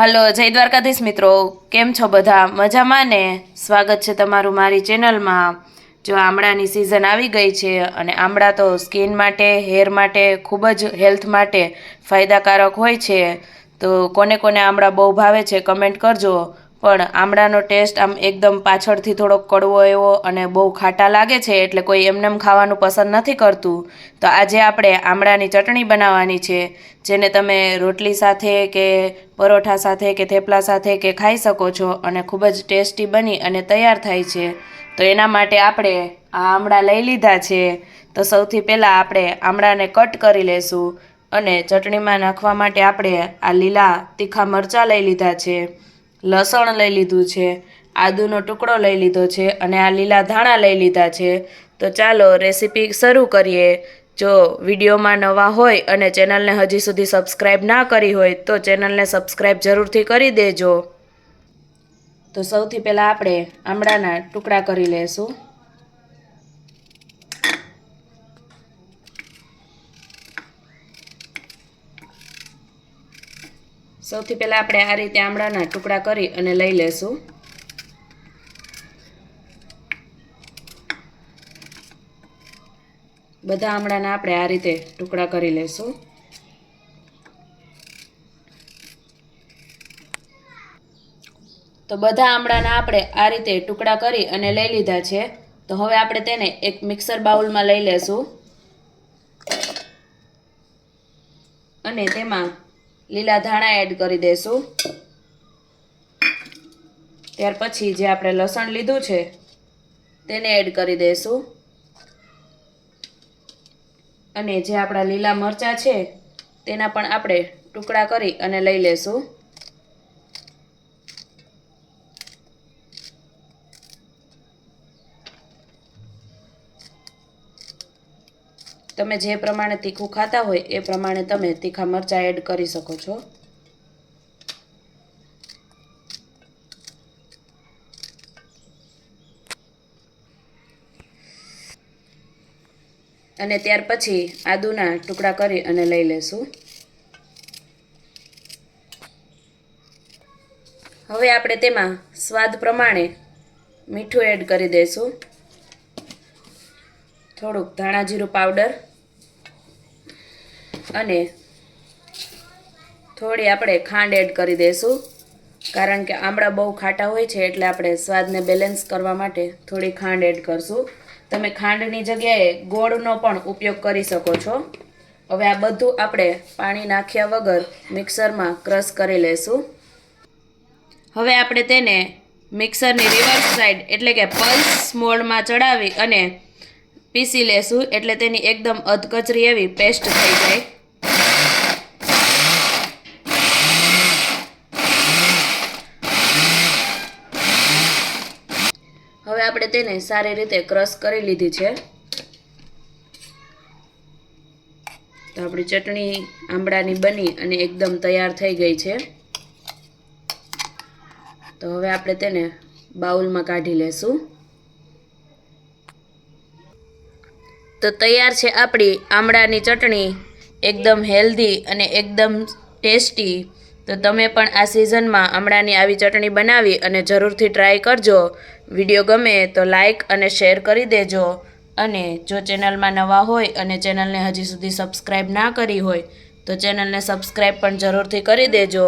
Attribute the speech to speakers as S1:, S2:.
S1: Hello, જય દ્વારકાધીશ મિત્રો. કેમ છો બધા? મજામાં ને? સ્વાગત છે તમારું મારી ચેનલમાં. જો આમળાની સિઝન આવી ગઈ છે અને આમળા તો સ્કિન માટે હેર માટે, ખૂબ જ હેલ્થ માટે ફાયદાકારક હોય છે, તો કોને કોને આમળા બહુ ભાવે છે કમેન્ટ કરજો. પણ આમળાનો ટેસ્ટ આમ એકદમ પાછળથી થોડોક કડવો એવો અને બહુ ખાટા લાગે છે એટલે કોઈ એમનેમ ખાવાનું પસંદ નથી કરતું. તો આજે આપણે આમળાની ચટણી બનાવવાની છે, જેને તમે રોટલી સાથે કે પરોઠા સાથે કે થેપલા સાથે કે ખાઈ શકો છો અને ખૂબ જ ટેસ્ટી બની અને તૈયાર થાય છે. તો એના માટે આપણે આ આમળા લઈ લીધા છે. તો સૌથી પહેલાં આપણે આમળાને કટ કરી લેશું અને ચટણીમાં નાખવા માટે આપણે આ લીલા તીખા મરચાં લઈ લીધા છે. લસણ લઈ લીધું છે, આદુનો ટુકડો લઈ લીધો છે અને આ લીલા ધાણા લઈ લીધા છે. તો ચાલો રેસીપી શરૂ કરીએ. જો વિડીયોમાં નવા હોય અને ચેનલને હજી સુધી સબસ્ક્રાઈબ ના કરી હોય, તો ચેનલને સબસ્ક્રાઈબ જરૂરથી કરી દેજો. તો સૌથી પહેલાં આપણે આમળાના ટુકડા કરી લેશું. સૌથી પહેલાં આપણે આ રીતે આમળાના ટુકડા કરી અને લઈ લેશું. બધા આમળાના આપણે આ રીતે ટુકડા કરી લેશું. તો બધા આમળાના આપણે આ રીતે ટુકડા કરી અને લઈ લીધા છે. તો હવે આપણે તેને એક મિક્સર બાઉલમાં લઈ લેશું. અને તેમાં લીલા ધાણા એડ કરી દઈશું ત્યાર પછી જે આપણે લસણ લીધું છે, તેને એડ કરી દઈશું અને જે આપણા લીલા મરચાં છે, તેના પણ આપણે ટુકડા કરી અને લઈ લેશું. તમે જે પ્રમાણે તીખું ખાતા હોય એ પ્રમાણે તમે તીખા મરચાં એડ કરી શકો છો. અને ત્યાર પછી આદુના ટુકડા કરી અને લઈ લેશું. હવે આપણે તેમાં સ્વાદ પ્રમાણે મીઠું એડ કરી દઈશું થોડુંક ધાણા જીરું પાવડર અને થોડી આપણે ખાંડ એડ કરી દઈશું કારણ કે આમળા બહુ ખાટા હોય છે એટલે આપણે સ્વાદને બેલેન્સ કરવા માટે થોડી ખાંડ એડ કરશું. તમે ખાંડની જગ્યાએ ગોળનો પણ ઉપયોગ કરી શકો છો. હવે આ બધું આપણે પાણી નાખ્યા વગર મિક્સરમાં ક્રશ કરી લેશું. હવે આપણે તેને મિક્સરની રિવર્સ સાઈડ એટલે કે પલ્સ મોડમાં ચડાવી અને પીસી લેશું એટલે તેની એકદમ અધકચરી એવી પેસ્ટ થઈ જાય હવે આપણે તેને સારી રીતે ક્રશ કરી લીધી છે. તો આપણી ચટણી આંબળાની બની અને એકદમ તૈયાર થઈ ગઈ છે. તો હવે આપણે તેને બાઉલમાં કાઢી લેશું. તો તૈયાર છે આપણી આમળાની ચટણી. એકદમ હેલ્ધી અને એકદમ ટેસ્ટી તો તમે પણ આ સિઝનમાં આમળાની આવી ચટણી બનાવી અને જરૂરથી ટ્રાય કરજો. વીડિયો ગમે તો લાઈક અને શેર કરી દેજો. અને જો ચેનલમાં નવા હોય અને ચેનલને હજી સુધી સબસ્ક્રાઈબ ના કરી હોય, તો ચેનલને સબસ્ક્રાઈબ પણ જરૂરથી કરી દેજો.